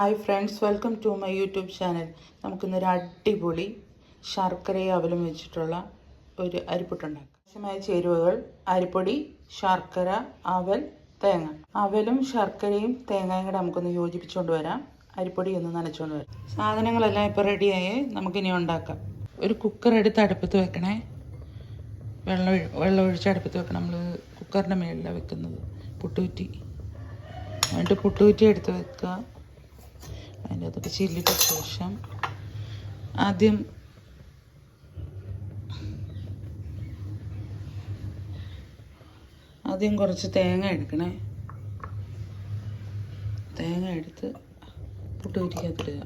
Hi friends welcome to my YouTube channel നമുക്കിന്നൊരു അടിപൊളി ശർക്കരയും അവലും വെച്ചിട്ടുള്ള ഒരു അരിപ്പുട്ടുണ്ടാക്കാം. ആവശ്യമായ ചേരുവകൾ അരിപ്പൊടി ശർക്കര അവൽ തേങ്ങ. അവലും ശർക്കരയും തേങ്ങയും കൂടെ നമുക്കൊന്ന് യോജിപ്പിച്ചുകൊണ്ട് വരാം. അരിപ്പൊടി ഒന്ന് നനച്ചുകൊണ്ട് വരാം. സാധനങ്ങളെല്ലാം ഇപ്പോൾ റെഡിയായി. നമുക്കിനി ഉണ്ടാക്കാം. ഒരു കുക്കർ എടുത്ത് അടുപ്പത്ത് വെക്കണേ. വെള്ളം വെള്ളം ഒഴിച്ച് അടുപ്പത്ത് വെക്കണം. നമ്മൾ കുക്കറിന്റെ മേളിലാണ് വെക്കുന്നത്. പുട്ടുകുറ്റി. എന്നിട്ട് പുട്ടുകുറ്റി എടുത്ത് വെക്കുക. അതിന്റെ അകത്തോട്ട് ചില്ലിട്ട ശേഷം ആദ്യം ആദ്യം കുറച്ച് തേങ്ങ എടുക്കണേ. തേങ്ങ എടുത്ത് പുട്ടുകുറ്റിക്കകത്തിടുക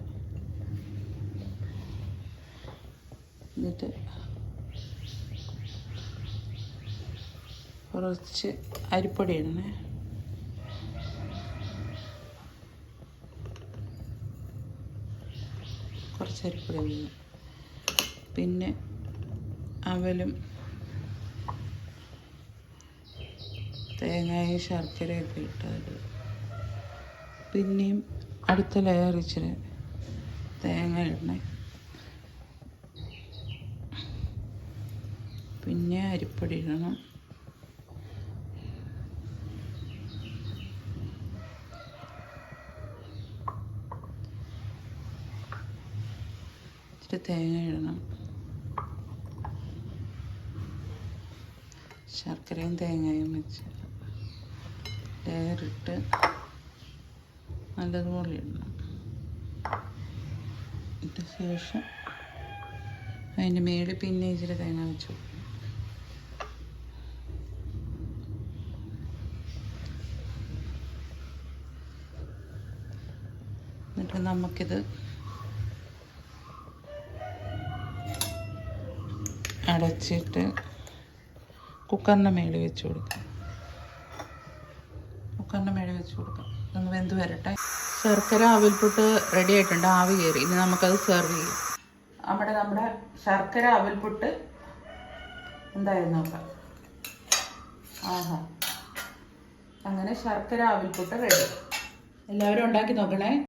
എന്നിട്ട് കുറച്ച് അരിപ്പൊടി ഇടണേ. കുറച്ച് അരിപ്പൊടി വീഴും പിന്നെ അവലും തേങ്ങയും ശർക്കരയൊക്കെ ഇട്ടത് പിന്നെയും അടുത്ത ലെയർ ഇച്ചിരി തേങ്ങ ഇടണേ. പിന്നെ അരിപ്പൊടി ഇടണം. ഇച്ചിരി തേങ്ങ ഇടണം ശർക്കരയും തേങ്ങയും വെച്ച് ലെയറിട്ട് നല്ലതുപോലെ ഇടണം ഇട്ട ശേഷം അതിന്റെ മേളിൽ പിന്നെ ഇച്ചിരി തേങ്ങ വെച്ചു. എന്നിട്ട് നമുക്കിത് അടച്ചിട്ട് കുക്കറിന്റെ മേളിൽ വെച്ച് കൊടുക്കാം. കുക്കറിന്റെ മേളിൽ വെച്ച് കൊടുക്കാം. ഒന്ന് വെന്ത് വരട്ടെ. ശർക്കര അവിൽപുട്ട് റെഡി ആയിട്ടുണ്ട്. ആവി കയറി. ഇനി നമുക്കത് സെർവ് ചെയ്യാം. അവിടെ നമ്മുടെ ശർക്കര അവിൽപുട്ട് എന്തായിരുന്നു നോക്കാം ആഹാ. അങ്ങനെ ശർക്കര അവിൽപുട്ട് റെഡി എല്ലാവരും ഉണ്ടാക്കി നോക്കണേ.